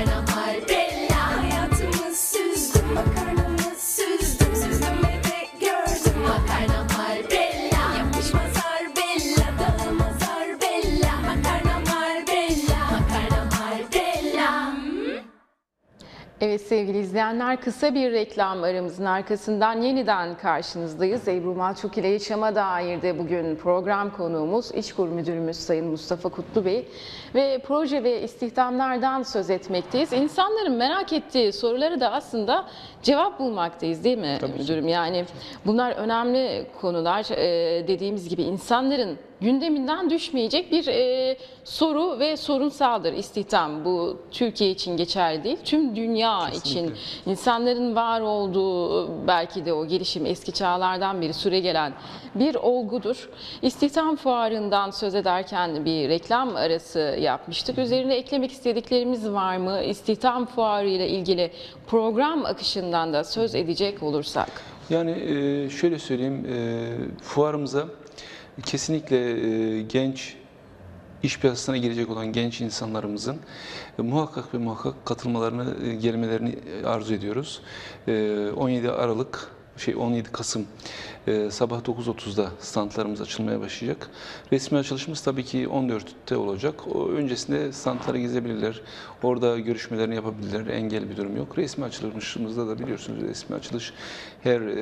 Dynamite. Sevgili izleyenler kısa bir reklam aramızın arkasından yeniden karşınızdayız. Ebru Malçuk ile yaşama dair de bugün program konuğumuz İşkur Müdürümüz Sayın Mustafa Kutlu Bey ve proje ve istihdamlardan söz etmekteyiz. İnsanların merak ettiği soruları da aslında cevap bulmaktayız değil mi müdürüm? Yani bunlar önemli konular. Ee, dediğimiz gibi insanların gündeminden düşmeyecek bir e, soru ve sorunsaldır istihdam. Bu Türkiye için geçerli değil, tüm dünya için insanların var olduğu belki de o gelişim eski çağlardan beri süre gelen bir olgudur. İstihdam fuarından söz ederken bir reklam arası yapmıştık. Üzerine eklemek istediklerimiz var mı? İstihdam fuarı ile ilgili program akışından da söz edecek olursak. Yani e, şöyle söyleyeyim, e, fuarımıza kesinlikle e, genç iş piyasasına girecek olan genç insanlarımızın muhakkak ve muhakkak katılmalarını, gelmelerini arzu ediyoruz. E, 17 Aralık şey 17 Kasım e, sabah 9.30'da standlarımız açılmaya başlayacak. Resmi açılışımız tabii ki 14'te olacak. O öncesinde standları gezebilirler. Orada görüşmelerini yapabilirler. Engel bir durum yok. Resmi açılışımızda da biliyorsunuz resmi açılış her e,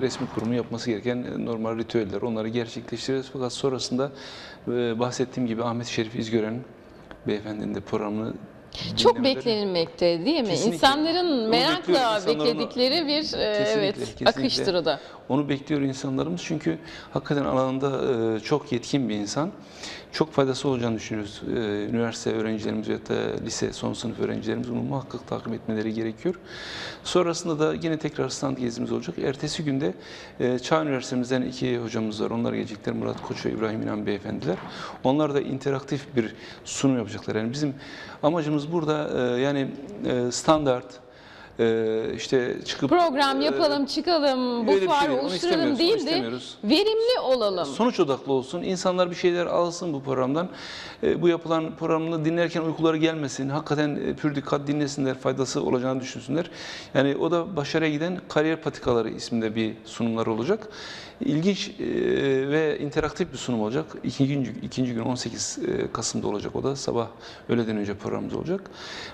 resmi kurumun yapması gereken normal ritüeller. Onları gerçekleştiririz. Fakat sonrasında e, bahsettiğim gibi Ahmet Şerif İzgören beyefendinin de programını Çok dinlemeleri- beklenilmekte değil mi? Kesinlikle. İnsanların merakla bekledikleri bir e, evet kesinlikle. akıştır o da. Onu bekliyor insanlarımız çünkü hakikaten alanında e, çok yetkin bir insan. Çok faydası olacağını düşünüyoruz. E, Üniversite öğrencilerimiz ya da lise son sınıf öğrencilerimiz bunu muhakkak takip etmeleri gerekiyor. Sonrasında da yine tekrar stand gezimiz olacak. Ertesi günde Çağ Üniversitemizden iki hocamız var. Onlar gelecekler. Murat Koç ve İbrahim İnan beyefendiler. Onlar da interaktif bir sunum yapacaklar. Yani bizim amacımız burada e, yani e, standart e, işte çıkıp Program e, yapalım, çıkalım, bu bir fuarı şey değil, oluşturalım değil de verimli olalım. Sonuç odaklı olsun. İnsanlar bir şeyler alsın bu programdan. E, bu yapılan programını dinlerken uykuları gelmesin. Hakikaten e, pür dikkat dinlesinler. Faydası olacağını düşünsünler. Yani o da başarıya giden kariyer patikaları isminde bir sunumlar olacak. İlginç e, ve interaktif bir sunum olacak. İkinci ikinci gün 18 e, Kasım'da olacak o da. Sabah öğleden önce programımız olacak.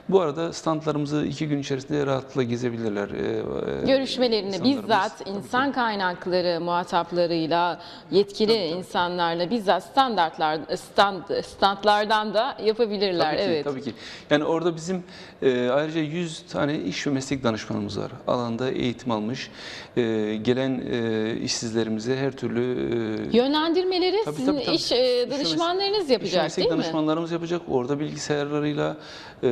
Bu arada standlarımızı iki gün içerisinde rahatlıkla gezebilirler. E, e, Görüşmelerini insanlarımız. bizzat Tabii insan kaynakları muhataplarıyla, yetkili insanlarla bizzat standartlar stand standlardan da yapabilirler. Tabii ki, evet. tabii ki. Yani orada bizim e, ayrıca 100 tane iş ve meslek danışmanımız var. Alanda eğitim almış. E, gelen e, işsizlerimize her türlü e, Yönlendirmeleri Tabii, sizin tabii, tabii. iş e, İş danışmanlarınız İş yapacak meslek değil mi? danışmanlarımız yapacak. Orada bilgisayarlarıyla e,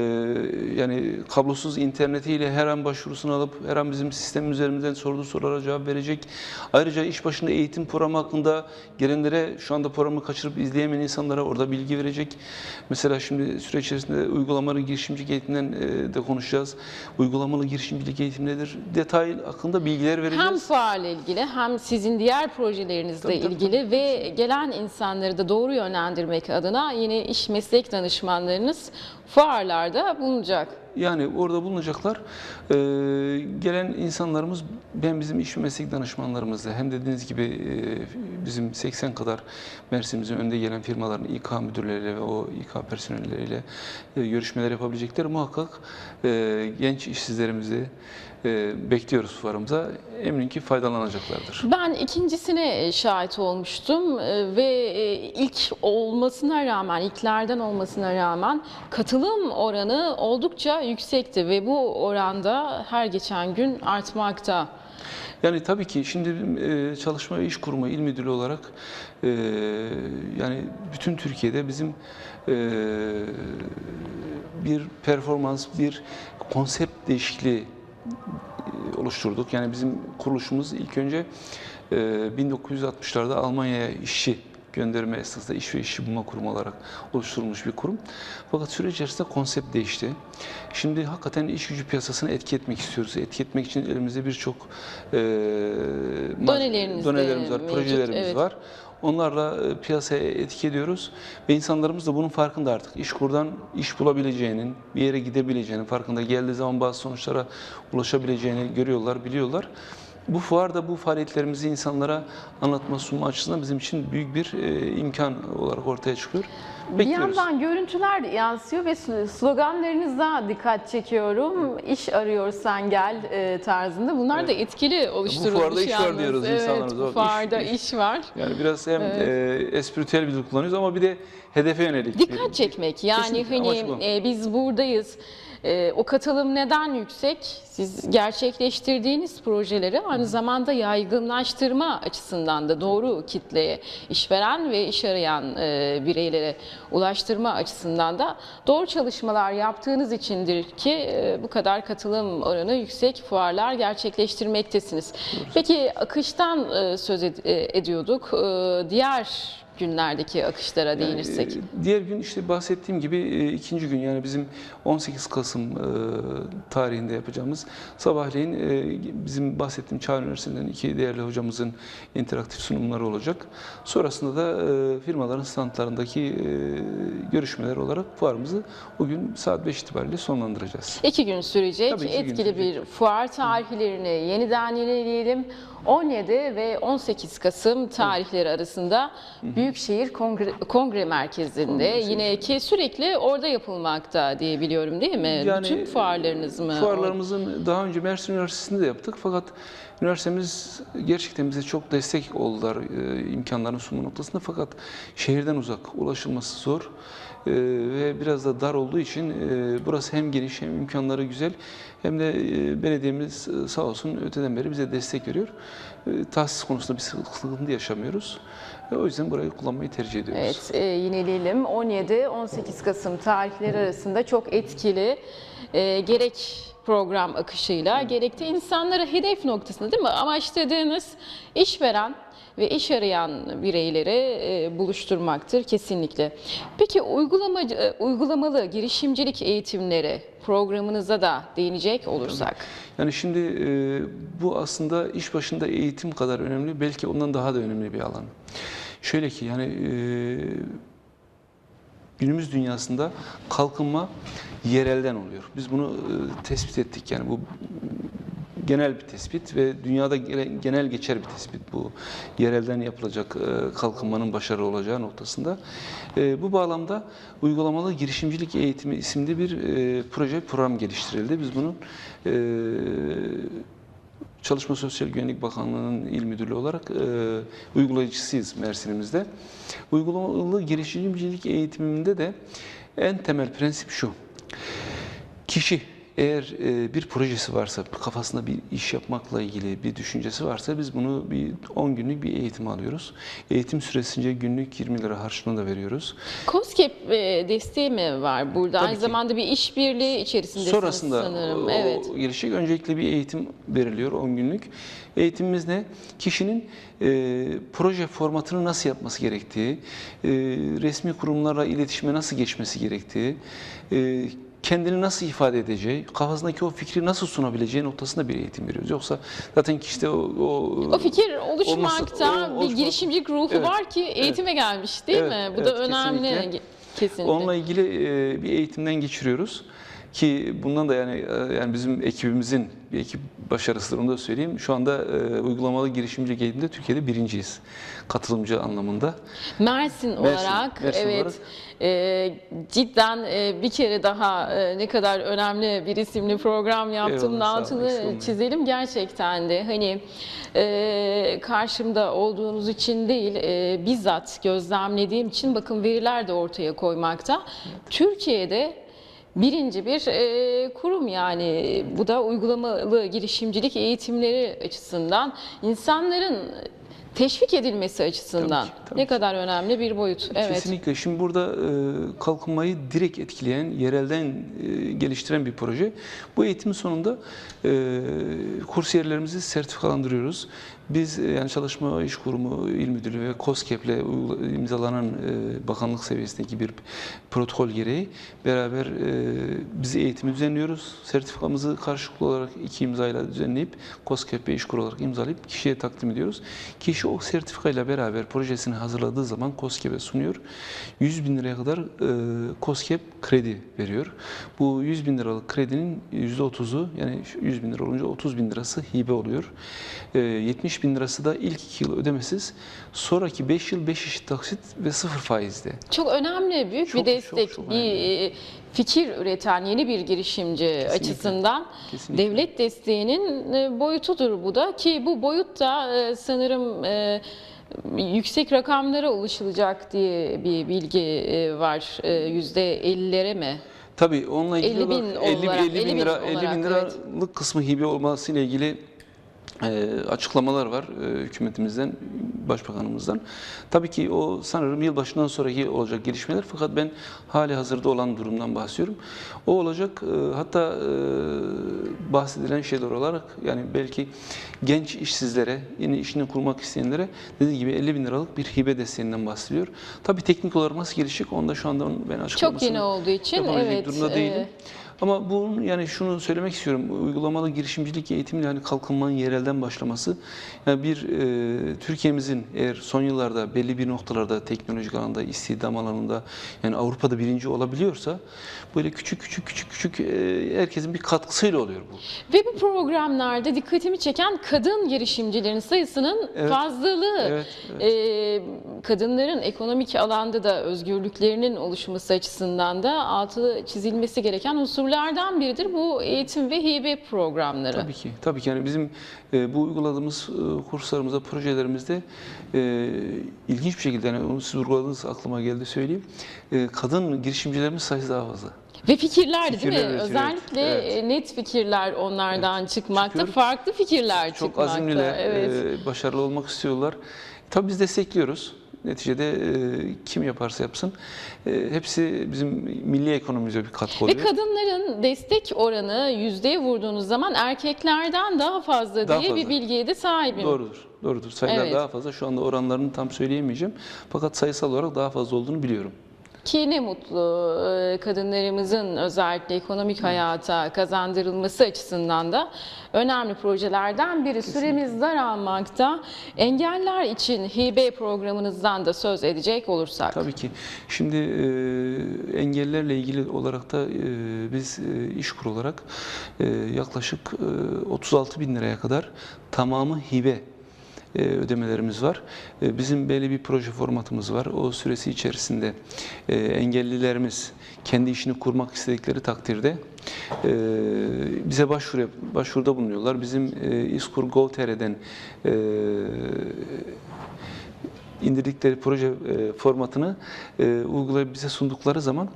yani kablosuz internetiyle her an başvurusunu alıp her an bizim sistem üzerimizden sorduğu sorulara cevap verecek. Ayrıca iş başında eğitim programı hakkında gelenlere şu anda programı kaçırıp izleyemeyen insanlara orada bilgi verecek. Mesela şimdi süre içerisinde uygulamalı girişimcilik eğitiminden e, de konuşacağız. Uygulamalı girişimcilik eğitim nedir? Detay hakkında bilgiler vereceğiz. Hem fuarla ilgili hem sizin diğer projelerinizle Tabii, tabii, ilgili ve gelen insanları da doğru yönlendirmek adına yine iş meslek danışmanlarınız fuarlarda bulunacak. Yani orada bulunacaklar. Ee, gelen insanlarımız ben bizim iş ve meslek danışmanlarımızla hem dediğiniz gibi e, bizim 80 kadar Mersin'imizin önde gelen firmaların İK müdürleriyle ve o İK personelleriyle e, görüşmeler yapabilecekler. Muhakkak e, genç işsizlerimizi bekliyoruz fuarımıza. Eminim ki faydalanacaklardır. Ben ikincisine e, şahit olmuştum e, ve e, ilk olmasına rağmen, ilklerden olmasına rağmen katılım oranı oldukça yüksekti ve bu oranda her geçen gün artmakta. Yani tabii ki şimdi e, çalışma ve iş kurumu il müdürü olarak e, yani bütün Türkiye'de bizim e, bir performans, bir konsept değişikliği e, oluşturduk. Yani bizim kuruluşumuz ilk önce e, 1960'larda Almanya'ya işçi gönderme esnasında iş ve işçi bulma kurumu olarak oluşturulmuş bir kurum. Fakat süre içerisinde konsept değişti. Şimdi hakikaten iş gücü piyasasını etki etmek istiyoruz. Etki etmek için elimizde birçok e, donelerimiz var, mevcut, projelerimiz evet. var. Onlarla e, piyasaya etki ediyoruz ve insanlarımız da bunun farkında artık. İşkur'dan iş bulabileceğinin, bir yere gidebileceğinin farkında. Geldiği zaman bazı sonuçlara ulaşabileceğini görüyorlar, biliyorlar. Bu fuar da bu faaliyetlerimizi insanlara anlatma, sunma açısından bizim için büyük bir e, imkan olarak ortaya çıkıyor. Bir Bekliyoruz. yandan görüntüler yansıyor ve sl- sloganlarınıza dikkat çekiyorum. İş arıyorsan gel e, tarzında. Bunlar da etkili oluşturulmuş fuarda iş var yalnız. diyoruz evet, insanlarımıza. Bu Bak, iş- fuarda iş. iş, var. Yani biraz hem e, espritüel bir dil kullanıyoruz ama bir de hedefe yönelik. bir- Dikkat çekmek. Yani Kesinlikle, bu. hani e, biz buradayız. E, o katılım neden yüksek? Siz gerçekleştirdiğiniz projeleri aynı zamanda yaygınlaştırma açısından da doğru kitleye, işveren ve iş arayan e, bireylere ulaştırma açısından da doğru çalışmalar yaptığınız içindir ki e, bu kadar katılım oranı yüksek fuarlar gerçekleştirmektesiniz. Peki akıştan e, söz ed- e, ediyorduk. E, Diğer günlerdeki akışlara değinirsek. Ee, Diğer gün işte bahsettiğim gibi e, ikinci gün yani bizim 18 Kasım e, tarihinde yapacağımız sabahleyin e, bizim bahsettiğim Çağ Üniversitesi'nden iki değerli hocamızın interaktif sunumları olacak. Sonrasında da e, firmaların standlarındaki e, görüşmeler olarak fuarımızı bugün saat 5 itibariyle sonlandıracağız. İki gün sürecek Tabii iki gün etkili sürecek. bir fuar tarihlerini yeniden yenileyelim. 17 ve 18 Kasım tarihleri arasında Büyükşehir Kongre, Kongre Merkezi'nde yine ki sürekli orada yapılmakta diye biliyorum değil mi? Bütün fuarlarınız mı? Fuarlarımızın daha önce Mersin Üniversitesi'nde de yaptık fakat üniversitemiz gerçekten bize çok destek oldular e, imkanların sunma noktasında. Fakat şehirden uzak, ulaşılması zor e, ve biraz da dar olduğu için e, burası hem geniş hem imkanları güzel hem de e, belediyemiz e, sağ olsun öteden beri bize destek veriyor. E, tahsis konusunda bir sıkıntı yaşamıyoruz. E, o yüzden burayı kullanmayı tercih ediyoruz. Evet, e, yineleyelim. 17-18 Kasım tarihleri arasında çok etkili e, gerek program akışıyla gerek de insanları hedef noktasında değil mi? Amaçladığınız işveren ve iş arayan bireyleri e, buluşturmaktır kesinlikle. Peki uygulamacı, e, uygulamalı girişimcilik eğitimleri programınıza da değinecek olursak. Yani şimdi e, bu aslında iş başında eğitim kadar önemli, belki ondan daha da önemli bir alan. Şöyle ki yani günümüz dünyasında kalkınma yerelden oluyor. Biz bunu tespit ettik yani bu genel bir tespit ve dünyada genel geçer bir tespit bu yerelden yapılacak e, kalkınmanın başarılı olacağı noktasında. E, Bu bağlamda uygulamalı girişimcilik eğitimi isimli bir e, proje program geliştirildi. Biz bunun Çalışma Sosyal Güvenlik Bakanlığı'nın il müdürlüğü olarak e, uygulayıcısıyız Mersin'imizde. Uygulamalı girişimcilik eğitiminde de en temel prensip şu. Kişi eğer e, bir projesi varsa, kafasında bir iş yapmakla ilgili bir düşüncesi varsa biz bunu bir 10 günlük bir eğitim alıyoruz. Eğitim süresince günlük 20 lira harçlığını da veriyoruz. COSGAP e, desteği mi var burada? Tabii Aynı ki. zamanda bir işbirliği içerisindesiniz Sonrasında sanırım. o, evet. gelişecek. Öncelikle bir eğitim veriliyor 10 günlük. Eğitimimiz ne? Kişinin e, proje formatını nasıl yapması gerektiği, e, resmi kurumlarla iletişime nasıl geçmesi gerektiği, e, kendini nasıl ifade edeceği, kafasındaki o fikri nasıl sunabileceği noktasında bir eğitim veriyoruz. Yoksa zaten kişide o, o, O fikir oluşmakta olması- o- bir girişimcilik ruhu Evet, var ki eğitime gelmiş değil Evet, mi? Bu evet, da önemli kesinlikle. kesinlikle. Onunla ilgili e, bir eğitimden geçiriyoruz ki bundan da yani e, yani bizim ekibimizin bir ekip başarısıdır onu da söyleyeyim. Şu anda e, uygulamalı girişimcilik eğitimde Türkiye'de birinciyiz katılımcı anlamında. Mersin, olarak Mersin evet olarak. e, cidden e, bir kere daha e, ne kadar önemli bir isimli program yaptığımın Eyvallah, altını çizelim gerçekten de hani e, karşımda olduğunuz için değil e, bizzat gözlemlediğim için bakın veriler de ortaya koymakta. Türkiye'de birinci bir e, kurum yani bu da uygulamalı girişimcilik eğitimleri açısından insanların teşvik edilmesi açısından Tabii ki, tabii ne ki. kadar önemli bir boyut. Evet. Kesinlikle. Şimdi burada e, kalkınmayı direkt etkileyen, yerelden e, geliştiren bir proje. Bu eğitimin sonunda e, kursiyerlerimizi sertifikalandırıyoruz. Biz e, yani Çalışma İş Kurumu İl Müdürlüğü ve uygula- imzalanan e, bakanlık seviyesindeki bir protokol gereği beraber e, biz eğitimi düzenliyoruz. Sertifikamızı karşılıklı olarak iki imzayla düzenleyip KOSGEB ve İşkur olarak imzalayıp kişiye takdim ediyoruz. Kişi o sertifikayla beraber projesini hazırladığı zaman KOSGEB'e sunuyor. 100 bin liraya kadar KOSGEB kredi veriyor. Bu 100 bin liralık kredinin %30'u yani 100 bin lira olunca 30 bin lirası hibe oluyor. E, 70 bin lirası da ilk 2 yıl ödemesiz. Sonraki 5 yıl 5 eşit taksit ve sıfır faizde. Çok önemli, büyük Çok, bir destek, çok, çok bir fikir üreten yeni bir girişimci açısından Kesinlikle. devlet desteğinin e, boyutudur bu da ki bu boyut da e, sanırım e, yüksek rakamlara ulaşılacak diye bir bilgi var. E, Yüzde 50'lere mi? Tabii onunla ilgili 50 bin olarak 50, olarak, 50 bin 50 bin lira 50 bin liralık kısmı hibe olması ile ilgili e, açıklamalar var e, hükümetimizden, başbakanımızdan. Tabii ki o sanırım yılbaşından sonraki olacak gelişmeler fakat ben hali hazırda olan durumdan bahsediyorum. O olacak e, hatta e, bahsedilen şeyler olarak yani belki genç işsizlere, yeni işini kurmak isteyenlere dediğim gibi 50 bin liralık bir hibe desteğinden bahsediyor. Tabii teknik olarak nasıl gelişecek onu da şu anda ben açıklamasını Çok yeni olduğu için evet. durumda e, değilim. Ama bunun yani şunu söylemek istiyorum. Uygulamalı girişimcilik eğitimiyle hani kalkınmanın yerelden başlaması. Yani bir e, Türkiye'mizin eğer son yıllarda belli bir noktalarda teknolojik alanda, istihdam alanında yani Avrupa'da birinci olabiliyorsa böyle küçük küçük küçük küçük e, herkesin bir katkısıyla oluyor bu. Ve bu programlarda dikkatimi çeken kadın girişimcilerin sayısının Evet. fazlalığı. Evet, Ee, kadınların ekonomik alanda da özgürlüklerinin oluşması açısından da altı çizilmesi gereken unsurlardan biridir bu eğitim ve hibe programları. Tabii ki. Tabii ki yani bizim e, bu uyguladığımız e, kurslarımızda, projelerimizde e, ilginç bir şekilde yani onu siz vurguladınız aklıma geldi söyleyeyim. E, kadın girişimcilerimiz sayısı daha fazla. Ve fikirler değil mi? üretiyor, Özellikle evet. e, net fikirler onlardan çıkmakta, Çıkıyor. farklı fikirler Çok çıkmakta. azimliler, Evet. e, başarılı olmak istiyorlar. Tabii biz destekliyoruz. Neticede e, kim yaparsa yapsın e, hepsi bizim milli ekonomimize bir katkı Ve oluyor. kadınların destek oranı yüzdeye vurduğunuz zaman erkeklerden daha fazla Daha diye bir fazla. bilgiye de sahibim. Doğrudur. Doğrudur. Sayılar Evet. daha fazla. Şu anda oranlarını tam söyleyemeyeceğim. Fakat sayısal olarak daha fazla olduğunu biliyorum. Ki ne mutlu kadınlarımızın özellikle ekonomik hayata kazandırılması açısından da önemli projelerden biri. Süremiz daralmakta. Engeller için hibe programınızdan da söz edecek olursak. Tabii ki. Şimdi e, engellerle ilgili olarak da e, biz e, İşkur olarak e, yaklaşık e, 36 bin liraya kadar tamamı hibe e, ödemelerimiz var. E, Bizim belli bir proje formatımız var. O süresi içerisinde e, engellilerimiz kendi işini kurmak istedikleri takdirde e, bize başvuru başvuruda bulunuyorlar. Bizim e, İSKUR Gov.tr'den e, indirdikleri proje e, formatını e, uygulayıp bize sundukları zaman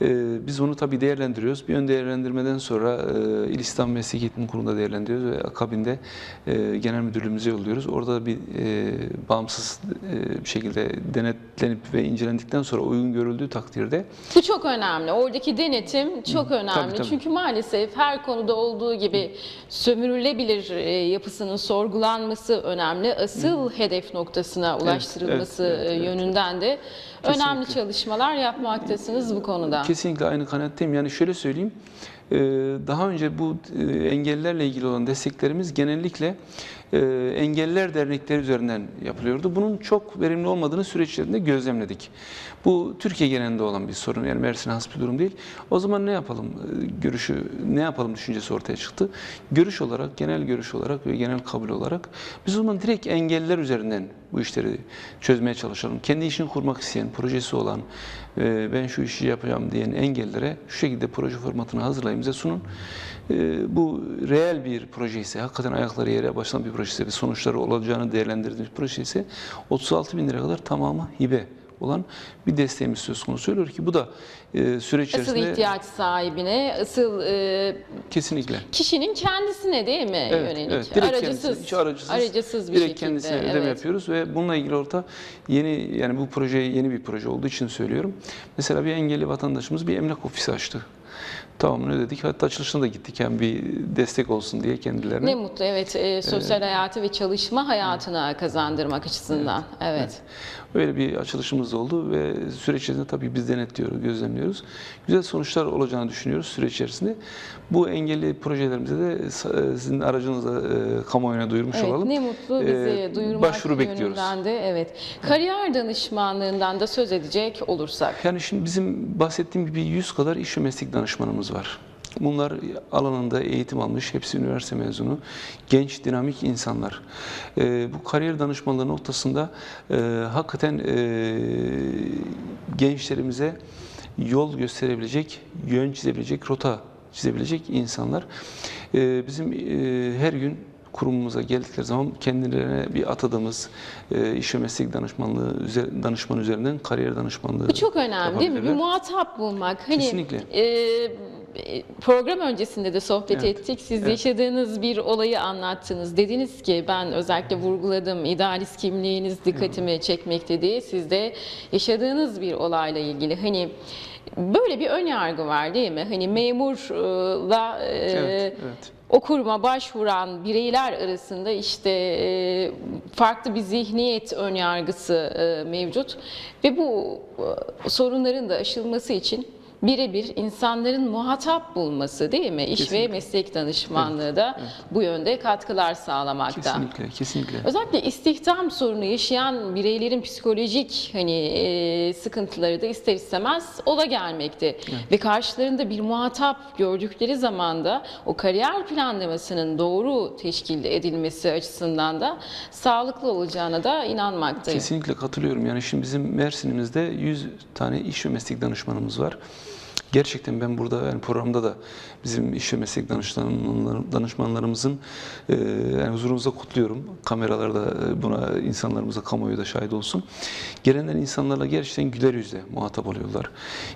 e, biz onu tabii değerlendiriyoruz. Bir ön değerlendirmeden sonra e, İl İstihdam Meslek Eğitim Kurulu'nda değerlendiriyoruz ve akabinde e, genel müdürlüğümüze yolluyoruz. Orada bir e, bağımsız e, bir şekilde denetlenip ve incelendikten sonra uygun görüldüğü takdirde Bu çok önemli. Oradaki denetim çok önemli. tabii, tabii. Çünkü maalesef her konuda olduğu gibi sömürülebilir e, yapısının sorgulanması önemli. Asıl hedef noktasına ulaştırılması evet, evet, e, evet. yönünden de önemli Kesinlikle. çalışmalar yapmaktasınız bu konuda. Kesinlikle aynı kanaatteyim. Yani şöyle söyleyeyim. E, Daha önce bu e, engellerle ilgili olan desteklerimiz genellikle e, engeller dernekleri üzerinden yapılıyordu. Bunun çok verimli olmadığını süreç içerisinde gözlemledik. Bu Türkiye genelinde olan bir sorun. Yani Mersin'e has bir durum değil. O zaman ne yapalım e, görüşü, ne yapalım düşüncesi ortaya çıktı. Görüş olarak, genel görüş olarak ve genel kabul olarak biz o zaman direkt engeller üzerinden bu işleri çözmeye çalışalım. Kendi işini kurmak isteyen, projesi olan, ben şu işi yapacağım diyen engellere şu şekilde proje formatını hazırlayın bize sunun. E, Bu reel bir proje ise, hakikaten ayakları yere başlayan bir proje ise ve sonuçları olacağını değerlendirdiğimiz proje ise 36 bin lira kadar tamamı hibe olan bir desteğimiz söz konusu. Söylüyor ki bu da e, süreç Asıl içerisinde ihtiyaç sahibine, asıl e, kesinlikle kişinin kendisine değil mi Evet, yönelik? evet. Direkt aracısız, kendisine, hiç aracısız, aracısız bir direkt şekilde. kendisine ödeme evet. yapıyoruz ve bununla ilgili orta yeni yani bu proje yeni bir proje olduğu için söylüyorum. Mesela bir engelli vatandaşımız bir emlak ofisi açtı. Tamamını ödedik. Hatta açılışına da gittik. Yani bir destek olsun diye kendilerine. Ne mutlu evet e, sosyal hayatı ve çalışma hayatına kazandırmak açısından. Evet. Öyle bir açılışımız oldu ve süreç içerisinde tabii biz denetliyoruz, gözlemliyoruz. Güzel sonuçlar olacağını düşünüyoruz süreç içerisinde. Bu engelli projelerimize de e, sizin aracınızla e, kamuoyuna duyurmuş Evet, olalım. ne mutlu bizi Ee, duyurmak başvuru bekliyoruz. de evet. Kariyer danışmanlığından da söz edecek olursak. Yani şimdi bizim bahsettiğim gibi 100 kadar iş ve meslek danışmanımız var. Bunlar alanında eğitim almış, hepsi üniversite mezunu, genç, dinamik insanlar. Ee, bu kariyer danışmanlığı noktasında e, hakikaten e, gençlerimize yol gösterebilecek, yön çizebilecek, rota çizebilecek insanlar. Ee, bizim e, her gün kurumumuza geldikleri zaman kendilerine bir atadığımız e, iş ve meslek danışmanlığı üzer, danışman üzerinden kariyer danışmanlığı Bu çok önemli değil mi? Bir muhatap bulmak. Hani Kesinlikle. e, program öncesinde de sohbet Evet, ettik. Siz evet. yaşadığınız bir olayı anlattınız. Dediniz ki ben özellikle vurguladım idealist kimliğiniz dikkatimi çekmekte diye. Siz de yaşadığınız bir olayla ilgili hani böyle bir ön yargı var değil mi? Hani memurla Evet, evet. o kuruma başvuran bireyler arasında işte farklı bir zihniyet ön yargısı mevcut ve bu sorunların da aşılması için birebir insanların muhatap bulması değil mi? İş ve Kesinlikle. meslek danışmanlığı da bu yönde katkılar sağlamakta. Kesinlikle, kesinlikle. Özellikle istihdam sorunu yaşayan bireylerin psikolojik hani e, sıkıntıları da ister istemez ola gelmekte. Ve karşılarında bir muhatap gördükleri zaman da o kariyer planlamasının doğru teşkil edilmesi açısından da sağlıklı olacağına da inanmaktayım. Kesinlikle katılıyorum. Yani şimdi bizim Mersin'imizde 100 tane iş ve meslek danışmanımız var. Gerçekten ben burada yani programda da bizim iş ve meslek danışmanlar- danışmanlarımızın yani huzurunuzda kutluyorum. Kameralarda buna insanlarımıza kamuoyu da şahit olsun. Gelenden insanlarla gerçekten güler yüzle muhatap oluyorlar.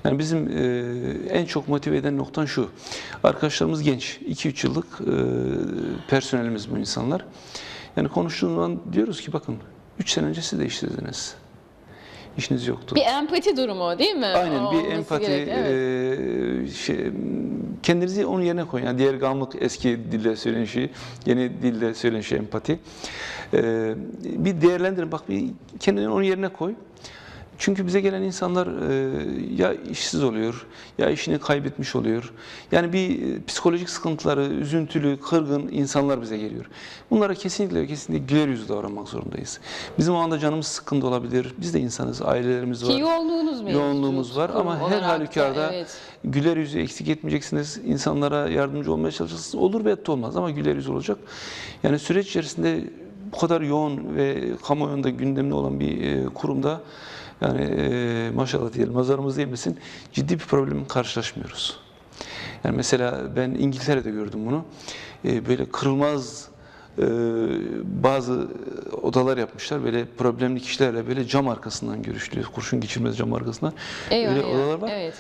Yani bizim en çok motive eden noktan şu. Arkadaşlarımız genç. 2-3 yıllık personelimiz bu insanlar. Yani konuştuğumuz zaman diyoruz ki bakın 3 sene önce siz değiştirdiniz. İşiniz yoktu. Bir empati durumu değil mi? Aynen bir Olması empati, gerek, evet. eee, şey, kendinizi onun yerine koyun. Yani diğer gamlık eski dilde söylenen şey, yeni dilde söylenen şey empati. Eee, bir değerlendirin, bak bir kendini onun yerine koy. Çünkü bize gelen insanlar eee, ya işsiz oluyor, ya işini kaybetmiş oluyor. Yani bir e, psikolojik sıkıntıları, üzüntülü, kırgın insanlar bize geliyor. Bunlara kesinlikle kesinlikle güler yüzlü davranmak zorundayız. Bizim o anda canımız sıkkında olabilir. Biz de insanız, ailelerimiz var Ki yoğunluğunuz mevcut. yoğunluğumuz var ama her halükarda evet. güler yüzü eksik etmeyeceksiniz. İnsanlara yardımcı olmaya çalışacaksınız. Olur ve olmaz ama güler yüz olacak. Yani süreç içerisinde bu kadar yoğun ve kamuoyunda gündemde olan bir e, kurumda yani e, maşallah diyelim nazarımız değmesin ciddi bir problemle karşılaşmıyoruz. Yani mesela ben İngiltere'de gördüm bunu. E, böyle kırılmaz e, bazı odalar yapmışlar. Böyle problemli kişilerle böyle cam arkasından görüşülüyor. Kurşun geçirmez cam arkasından. Eyvah, Öyle eyvah. odalar var. Evet.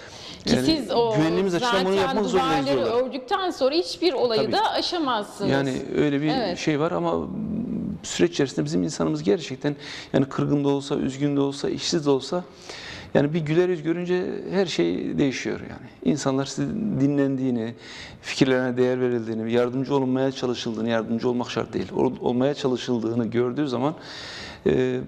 Ki Yani siz o güvenliğimiz açısından bunu yapmak zorundayız diyorlar. ördükten sonra hiçbir olayı Tabii. da aşamazsınız. Yani öyle bir Evet. şey var ama süreç içerisinde bizim insanımız gerçekten yani kırgın da olsa, üzgün de olsa, işsiz de olsa yani bir güler yüz görünce her şey değişiyor yani. İnsanlar sizin dinlendiğini, fikirlerine değer verildiğini, yardımcı olunmaya çalışıldığını, yardımcı olmak şart değil, ol- olmaya çalışıldığını gördüğü zaman e,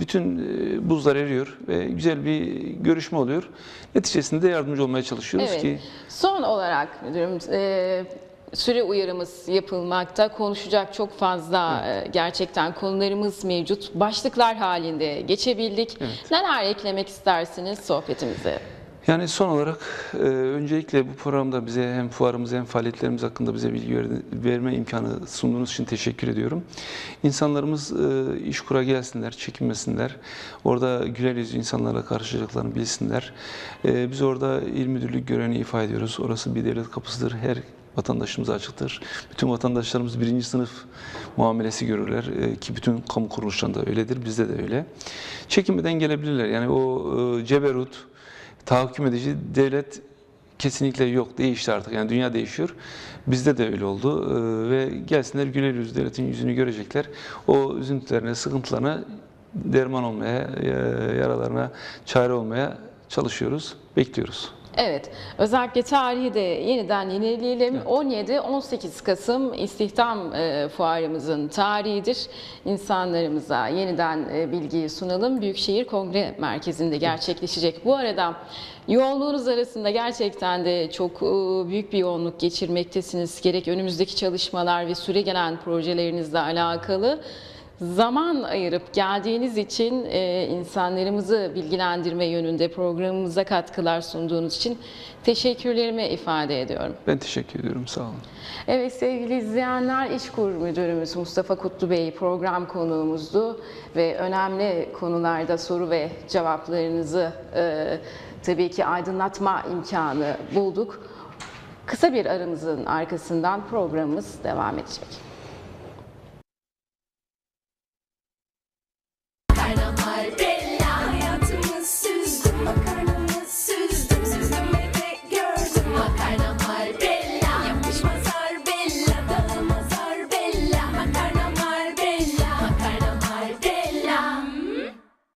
bütün e, buzlar eriyor ve güzel bir görüşme oluyor. Neticesinde yardımcı olmaya çalışıyoruz Evet. ki Son olarak müdürüm süre uyarımız yapılmakta. Konuşacak çok fazla e, gerçekten konularımız mevcut. Başlıklar halinde geçebildik. Neler eklemek istersiniz sohbetimize? Yani son olarak e, öncelikle bu programda bize hem fuarımız hem faaliyetlerimiz hakkında bize bilgi ver- verme imkanı sunduğunuz için teşekkür ediyorum. İnsanlarımız e, iş kura gelsinler, çekinmesinler. Orada güler yüzlü insanlarla karşılaşacaklarını bilsinler. E, biz orada il müdürlük görevini ifa ediyoruz. Orası bir devlet kapısıdır. Her vatandaşımıza açıktır. Bütün vatandaşlarımız birinci sınıf muamelesi görürler E, ki bütün kamu kuruluşlarında öyledir. Bizde de öyle. Çekinmeden gelebilirler. Yani o e, ceberut, tahakküm edici devlet kesinlikle yok. Değişti artık. Yani dünya değişiyor. Bizde de öyle oldu. Ee, ve gelsinler güler yüz devletin yüzünü görecekler. O üzüntülerine, sıkıntılarına derman olmaya, e, yaralarına çare olmaya çalışıyoruz. Bekliyoruz. Evet, özellikle tarihi de yeniden yenileyelim. 17-18 Kasım İstihdam e, Fuarımızın tarihidir. İnsanlarımıza yeniden e, bilgiyi sunalım. Büyükşehir Kongre Merkezi'nde gerçekleşecek. Bu arada yoğunluğunuz arasında gerçekten de çok e, büyük bir yoğunluk geçirmektesiniz. Gerek önümüzdeki çalışmalar ve süre gelen projelerinizle alakalı. Zaman ayırıp geldiğiniz için e, insanlarımızı bilgilendirme yönünde programımıza katkılar sunduğunuz için teşekkürlerimi ifade ediyorum. Ben teşekkür ediyorum. Sağ olun. Evet sevgili izleyenler İşkur Müdürümüz Mustafa Kutlu Bey program konuğumuzdu ve önemli konularda soru ve cevaplarınızı e, tabii ki aydınlatma imkanı bulduk. Kısa bir aramızın arkasından programımız devam edecek.